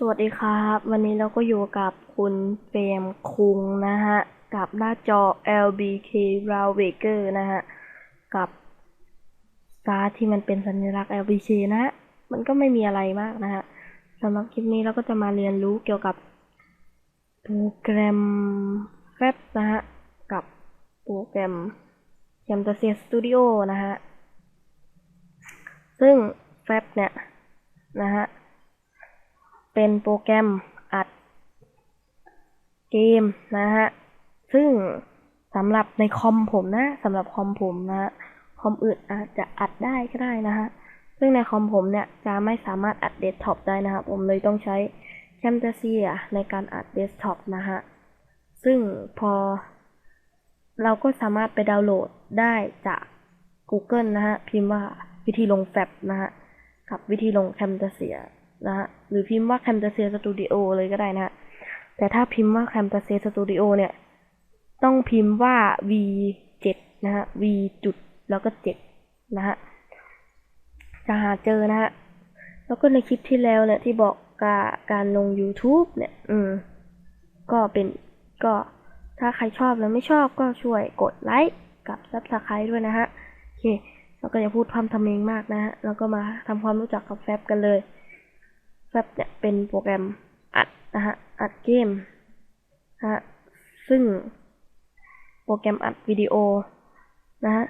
สวัสดีครับ วันนี้เราก็อยู่กับคุณเฟรมคุงนะฮะ กับหน้าจอ LBK r o u w a k e r นะฮะ กับการ์ดที่มันเป็นสัญลักษณ์ LBK นะฮะ มันก็ไม่มีอะไรมากนะฮะสำหรับคลิปนี้เราก็จะมาเรียนรู้เกี่ยวกับโปรแกรมแฟบนะฮะ กับโปรแกรม Camtasia Studio นะฮะ ซึ่งแฟบเนี่ย นะฮะ เป็นโปรแกรมอัดเกมนะฮะ ซึ่งสำหรับในคอมผมนะสำหรับคอมผมนะฮะคอมอื่นอาจจะอัดได้ก็ได้นะฮะ ซึ่งในคอมผมเนี่ยจะไม่สามารถอัดเดสก์ท็อปได้นะครับ ผมเลยต้องใช้ Camtasia ในการอัดเดสก์ท็อปนะฮะ ซึ่งพอ เราก็สามารถไปดาวน์โหลดได้จาก Google นะฮะ พิมพ์ว่าวิธีลงแฟบนะฮะ กับวิธีลง Camtasia นะฮะหรือพิมพ์ว่า Camtasia Studio เลยก็ได้นะฮะแต่ถ้าพิมพ์ว่า Camtasia Studio เนี่ย ต้องพิมพ์ว่า V7 นะฮะ V จุดแล้วก็7นะฮะจะหาเจอนะฮะแล้วก็ในคลิปที่แล้วเนี่ยที่บอกกาการลง YouTube เนี่ย อืม ก็เป็นก็ถ้าใครชอบแล้วไม่ชอบก็ช่วยกดไลค์กับ Subscribe ด้วยนะฮะ โอเคแล้วก็อย่าพูดพร่ำทำเพลงมากนะฮะ แล้วก็มาทำความรู้จักกับแฟบกันเลย แฟบเนี่ยเป็นโปรแกรมอัดนะฮะ อัดเกมนะฮะ ซึ่งโปรแกรมอัดวิดีโอนะฮะ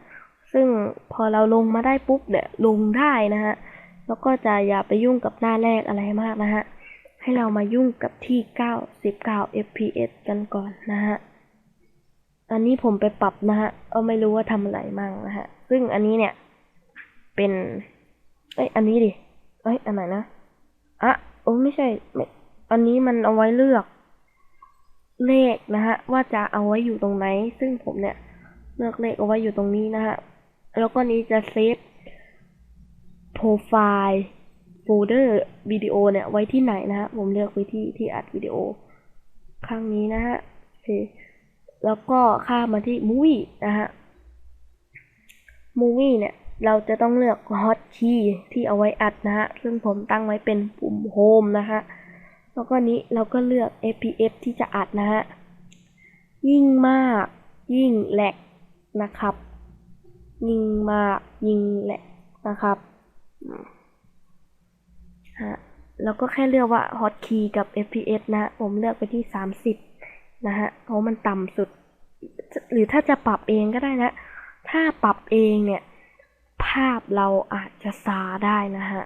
ซึ่งพอเราลงมาได้ปุ๊บเนี่ยลงได้นะฮะ แล้วก็จะอย่าไปยุ่งกับหน้าแรกอะไรมากนะฮะ ให้เรามายุ่งกับที่ 99 fps กันก่อนนะฮะ อันนี้ผมไปปรับนะฮะ ก็ไม่รู้ว่าทำอะไรมั่งนะฮะ ซึ่งอันนี้เนี่ยเป็น เอ้ย อันนี้ดิ เอ้ย อันไหนนะ อะโอ้ไม่ใช่อันนี้มันเอาไว้เลือก เลขนะฮะ ว่าจะเอาไว้อยู่ตรงไหน ซึ่งผมเนี่ย เลือกเลขเอาไว้อยู่ตรงนี้นะฮะ แล้วก็นี้จะเซฟโปรไฟล์โฟลเดอร์วิดีโอเนี่ยไว้ที่ไหนนะฮะ ผมเลือกไว้ที่ที่อัดวิดีโอ ข้างนี้นะฮะโอเคแล้วก็ข้ามมาที่ Movie นะฮะ Movie เนี่ย เราจะต้องเลือก Hotkey ที่เอาไว้อัดนะฮะ ซึ่งผมตั้งไว้เป็นปุ่ม Home นะฮะ แล้วก็นี้เราก็เลือก FPS ที่จะอัดนะฮะ ยิ่งมาก ยิ่งแหลกนะครับ ยิ่งมาก ยิ่งแหลกนะครับฮะแล้วก็แค่เลือกว่า Hotkey กับ FPS นะฮะผมเลือกไปที่ 30 นะฮะ เพราะมันต่ำสุด หรือถ้าจะปรับเองก็ได้นะ ถ้าปรับเองเนี่ย ภาพเราอาจจะซาได้นะฮะ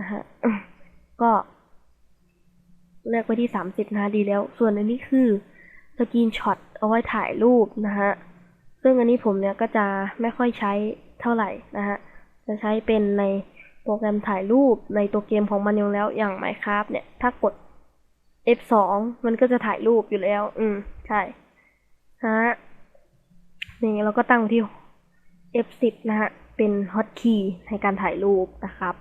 นะฮะก็ เลือกไปที่ 30 นะฮะดีแล้ว ส่วนอันนี้คือสกรีนช็อตเอาไว้ถ่ายรูปนะฮะซึ่งอันนี้ผมเนี่ยก็จะไม่ค่อยใช้เท่าไหร่นะฮะจะใช้เป็นในโปรแกรมถ่ายรูปในตัวเกมของมันอยู่แล้วอย่าง Minecraft เนี่ย ถ้ากด F2 มันก็จะถ่ายรูปอยู่แล้ว อืม ใช่ฮะนี่เราก็ตั้งที่ F10 นะฮะ เป็นฮอตคีย์ในการถ่ายรูปนะครับ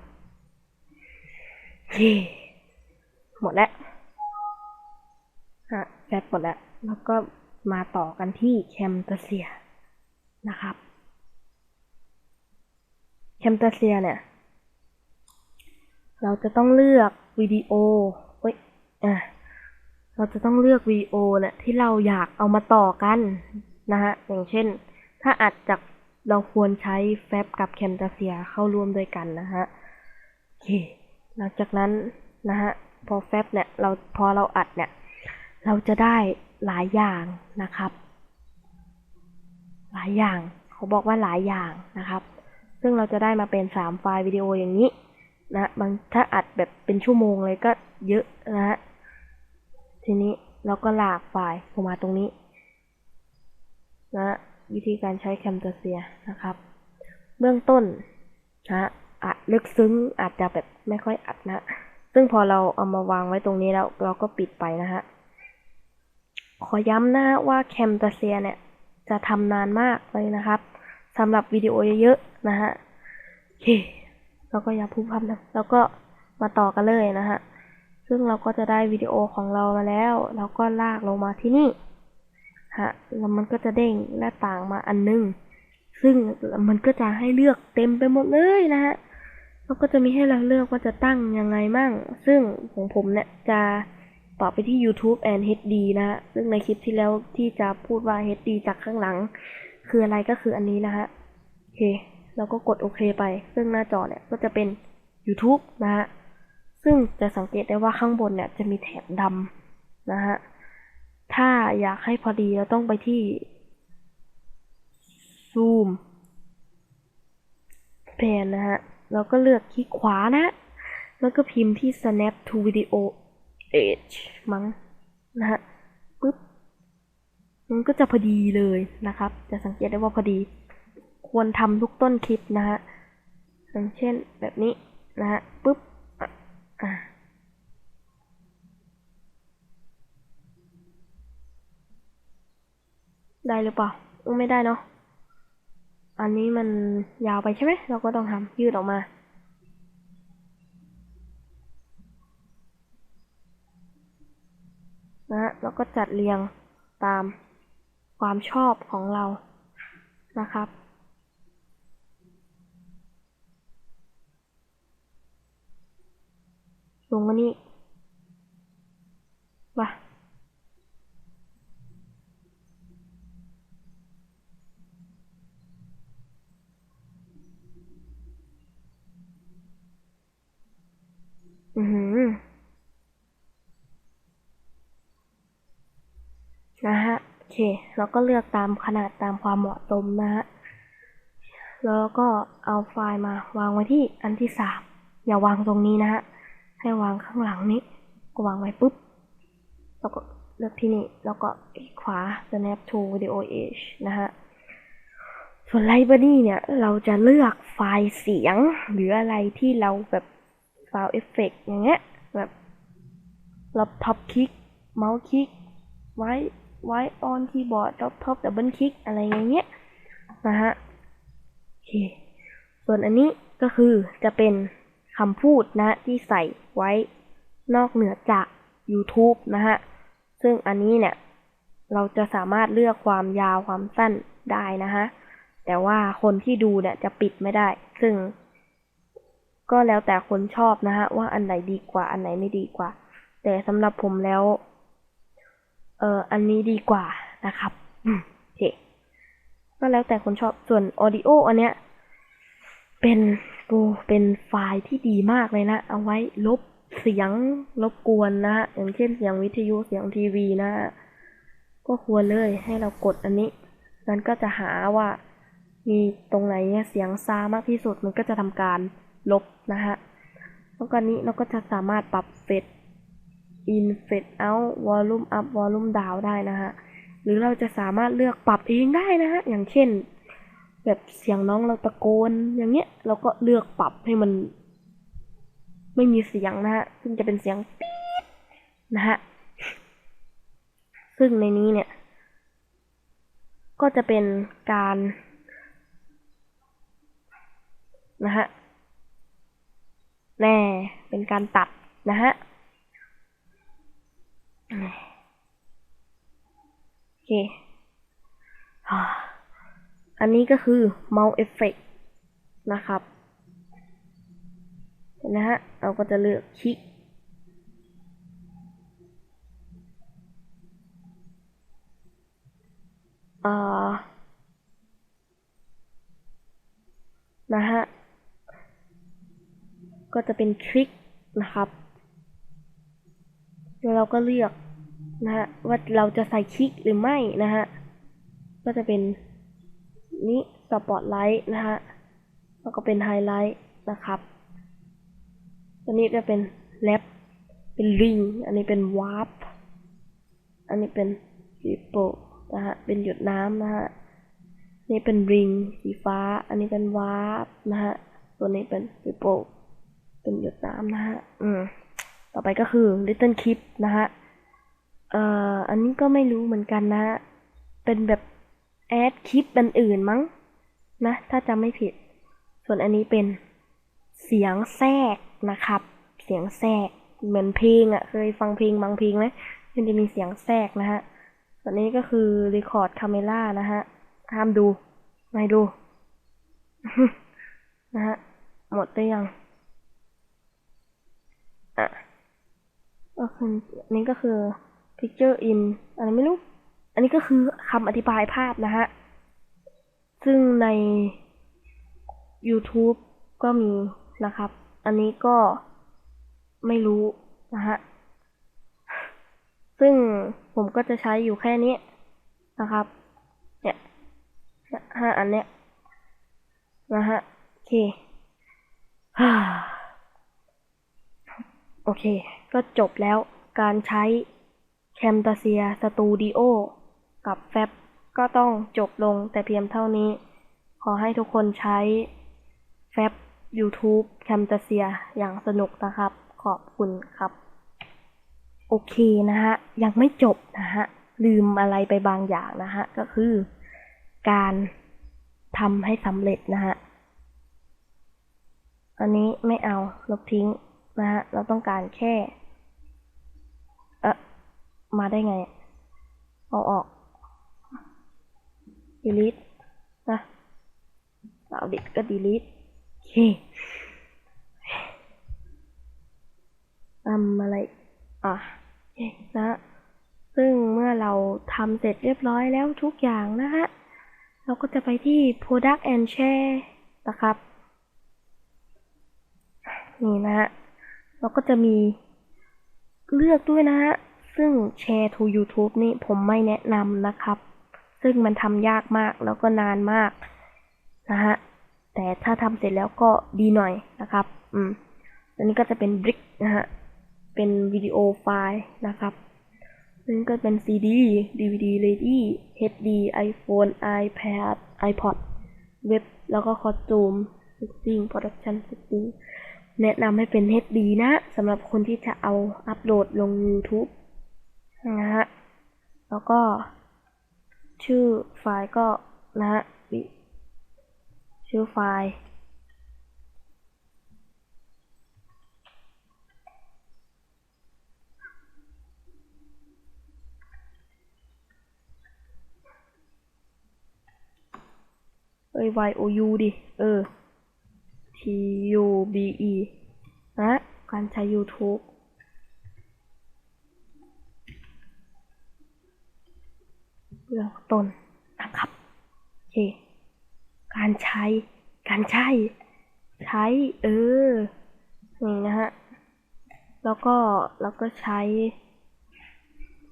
เย้หมดแล้วฮะแฟบหมดแล้ว แล้วก็มาต่อกันที่แคมตาเซียนะครับแคมตาเซียเนี่ย เราจะต้องเลือกวิดีโอเอ้ยอะเราจะต้องเลือกวิดีโอเนี่ยที่เราอยากเอามาต่อกันนะฮะ อย่างเช่น ถ้าอัดจาก เราควรใช้แฟบกับแคมตาเซียเข้าร่วมด้วยกันนะฮะโอเคหลังจากนั้นนะฮะพอแฟบเนี่ยเราพอเราอัดเนี่ย เราจะได้หลายอย่างนะครับ หลายอย่างเขาบอกว่าหลายอย่างนะครับ ซึ่งเราจะได้มาเป็นสามไฟล์วิดีโออย่างนี้นะบางถ้าอัดแบบเป็นชั่วโมงเลยก็เยอะนะฮะทีนี้เราก็ลากไฟล์ลงมาตรงนี้ นะ วิธีการใช้แคมตาเซียนะครับ เบื้องต้นนะอัดลึกซึ้งอาจจะแบบไม่ค่อยอัดนะ ซึ่งพอเราเอามาวางไว้ตรงนี้แล้ว เราก็ปิดไปนะฮะ ขอย้ำนะว่าแคมตาเซียเนี่ย จะทำนานมากเลยนะครับสำหรับวิดีโอเยอะๆนะฮะโอเคเราก็อย่าพูดพร่ำนะแล้วก็มาต่อกันเลยนะฮะ ซึ่งเราก็จะได้วิดีโอของเรามาแล้ว เราก็ลากลงมาที่นี่ ฮะแล้วมันก็จะเด้งหน้าต่างมาอันนึง ซึ่งมันก็จะให้เลือกเต็มไปหมดเลยนะฮะแล้วก็จะมีให้เราเลือกว่าจะตั้งยังไงมั่ง ซึ่งของผมเนี่ยจะต่อไปที่ YouTube and HD นะฮะ ซึ่งในคลิปที่แล้วที่จะพูดว่า HD จากข้างหลัง คืออะไรก็คืออันนี้นะฮะ โอเคเราก็กดโอเคไป ซึ่งหน้าจอเนี่ยก็จะเป็น YouTube นะฮะ ซึ่งจะสังเกตได้ว่าข้างบนเนี่ยจะมีแถบดำนะฮะ ถ้าอยากให้พอดีเราต้องไปที่ซูมแผนนะฮะแล้วก็เลือกคลิกขวานะ แล้วก็พิมพ์ที่ snap to video edge มั้งนะฮะปึ๊บ มันก็จะพอดีเลยนะครับ จะสังเกตได้ว่าพอดี ควรทำทุกต้นคลิปนะฮะอย่างเช่นแบบนี้นะฮะปึ๊บอะอะ ได้หรือเปล่าไม่ได้เนาะ อันนี้มันยาวไปใช่ไหม เราก็ต้องทำยืดออกมา นะ แล้วก็จัดเรียงตามความชอบของเรา นะครับ ลงมานี่ว่ะอือหือ นะฮะ โอ เค เราก็เลือกตามขนาดตามความเหมาะสมนะฮะ แล้วก็เอาไฟล์มาวางไว้ที่อันที่สามอย่าวางตรงนี้นะฮะ ให้วางข้างหลังนี้ ก็วางไว้ปุ๊บ แล้วก็เลือกที่นี่ แล้วก็ขวา snap to video edge นะฮะ ส่วน library เนี่ย เราจะเลือกไฟล์เสียง หรืออะไรที่เราแบบไฟล์เอฟเฟกอย่างเงี้ย แบบเราพับคลิก เมาส์คลิกไว้ ไว้ on keyboard top top double click อะไรอย่างเงี้ยนะฮะโอเคส่วนอันนี้ก็คือจะเป็นคำพูดนะที่ใส่ไว้นอกเหนือจาก YouTube นะฮะ ซึ่งอันนี้เนี่ย เราจะสามารถเลือกความยาวความสั้นได้นะฮะ แต่ว่าคนที่ดูเนี่ยจะปิดไม่ได้ ซึ่ง ก็แล้วแต่คนชอบนะฮะ ว่าอันไหนดีกว่าอันไหนไม่ดีกว่า แต่สำหรับผมแล้ว เอออันนี้ดีกว่านะครับโอเคก็แล้วแต่คนชอบส่วน audio อันเนี้ยเป็นโอ้เป็นไฟล์ที่ดีมากเลยนะ เอาไว้ลบเสียงรบกวนนะฮะอย่างเช่นเสียงวิทยุเสียงทีวีนะฮะก็ควรเลยให้เรากดอันนี้ มันก็จะหาว่ามีตรงไหนเนี่ยเสียงซามากที่สุดมันก็จะทำการลบนะฮะแล้วก็นี้เราก็จะสามารถปรับเฟด in fade out volume up volume down ได้นะฮะ หรือเราจะสามารถเลือกปรับเองได้นะฮะ อย่างเช่น แบบเสียงน้องเราตะโกน อย่างเงี้ย เราก็เลือกปรับให้มัน ไม่มีเสียงนะฮะ ซึ่งจะเป็นเสียงปี๊ดนะฮะ ซึ่งในนี้เนี่ย ก็จะเป็นการนะฮะ แน่ เป็นการตัดนะฮะ โคอันนี้ก็คือ mouse effect นะครับ เห็นนะฮะ เราก็จะเลือกคลิก อ่า นะฮะ ก็จะเป็นคลิกนะครับ แล้วเราก็เลือก นะฮะว่าเราจะใส่คลิกหรือไม่นะฮะก็จะเป็นนี้สปอตไลท์นะฮะแล้วก็เป็นไฮไลท์นะครับ ตัวนี้จะเป็นแรปเป็นริงอันนี้เป็นวาร์ปอันนี้เป็นริปเปิลนะฮะเป็นหยดน้ำนะฮะนี่เป็นริงสีฟ้า อันนี้เป็นวาร์ปนะฮะตัวนี้เป็นริปเปิลเป็นหยดน้ำนะฮะอืมต่อไปก็คือ Little Clip นะฮะ เอ่ออันนี้ก็ไม่รู้เหมือนกันนะ เป็นแบบแอดคลิปอันอื่นมั้งนะ ถ้าจำไม่ผิด ส่วนอันนี้เป็นเสียงแทรกนะครับ เสียงแทรกเหมือนเพลงอะ่ะ เคยฟังเพลงบางเพลงไหมมันจะมีเสียงแทรกนะฮะส่วนนี้ก็คือ Record Camera นะฮะ ห้ามดู ไม่ดู นะฮะ หมดได้ยัง อะก็คืออันนี้ก็คือ picture in อะไรไม่รู้ อันนี้ก็คือคำอธิบายภาพนะฮะ ซึ่งใน YouTube ก็มีนะครับ อันนี้ก็ไม่รู้นะฮะ ซึ่งผมก็จะใช้อยู่แค่นี้นะครับ เนี่ยห้าอันเนี้ยนะฮะ โอเคโอเค ก็จบแล้วการใช้ Camtasia Studio กับแฟบก็ต้องจบลงแต่เพียงเท่านี้ ขอให้ทุกคนใช้แฟบ YouTube Camtasia อย่างสนุกนะครับ ขอบคุณครับ โอเคนะฮะ ยังไม่จบนะฮะ ลืมอะไรไปบางอย่างนะฮะ ก็คือ การทำให้สำเร็จนะฮะ อันนี้ไม่เอาลบทิ้งนะฮะ เราต้องการแค่ เออ มาได้ไง เอาออก delete นะเอาดิก็ delete โอเคทำอะไร อะนะ ซึ่งเมื่อเราทำเสร็จเรียบร้อยแล้วทุกอย่างนะฮะ เราก็จะไปที่ product and share นะครับ นี่นะฮะ เราก็จะมีเลือกด้วยนะฮะ ซึ่ง share to YouTube นี่ผมไม่แนะนำนะครับ ซึ่งมันทำยากมากแล้วก็นานมากนะฮะ แต่ถ้าทำเสร็จแล้วก็ดีหน่อยนะครับ อืมอันนี้ก็จะเป็น brick นะฮะ เป็นวิดีโอไฟล์นะครับซึ่งก็เป็น CD DVD Ready HD iPhone iPad iPod เว็บ แล้วก็คอสตูม Setting Production Setting แนะนำให้เป็น HD นะสำหรับคนที่จะเอาอัปโหลดลง YouTube นะฮะ แล้วก็ชื่อไฟล์ก็นะฮะวิชื่อไฟล์เอ้ย Y O U ดิ เออ T U B E นะ การใช้ YouTube เบื้องต้นนะครับโอเคการใช้ การใช้ ใช้ เออ นี่นะฮะ แล้วก็แล้วก็ใช้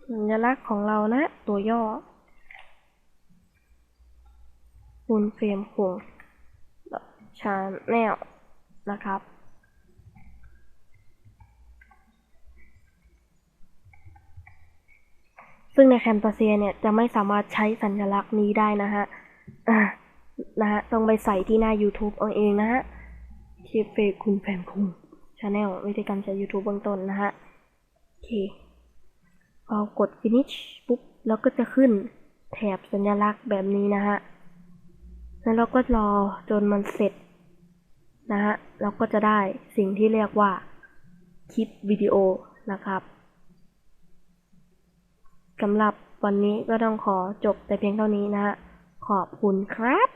สัญลักษณ์ของเรานะ ตัวย่อคุณเฟรมคงชาแนลนะครับ ซึ่งในแคมปัสเซียเนี่ยจะไม่สามารถใช้สัญลักษณ์นี้ได้นะฮะนะฮะต้องไปใส่ที่หน้า YouTube เอาเองนะฮะที่เฟซคุณแฟมคุงชาแนลวิธีการใช้ YouTube เบื้องต้นนะฮะโอเคพอกด finish ปุ๊บแล้วก็จะขึ้นแถบสัญลักษณ์แบบนี้นะฮะแล้วเราก็รอจนมันเสร็จนะฮะเราก็จะได้สิ่งที่เรียกว่าคลิปวิดีโอนะครับ สำหรับวันนี้ก็ต้องขอจบแต่เพียงเท่านี้นะ ขอบคุณครับ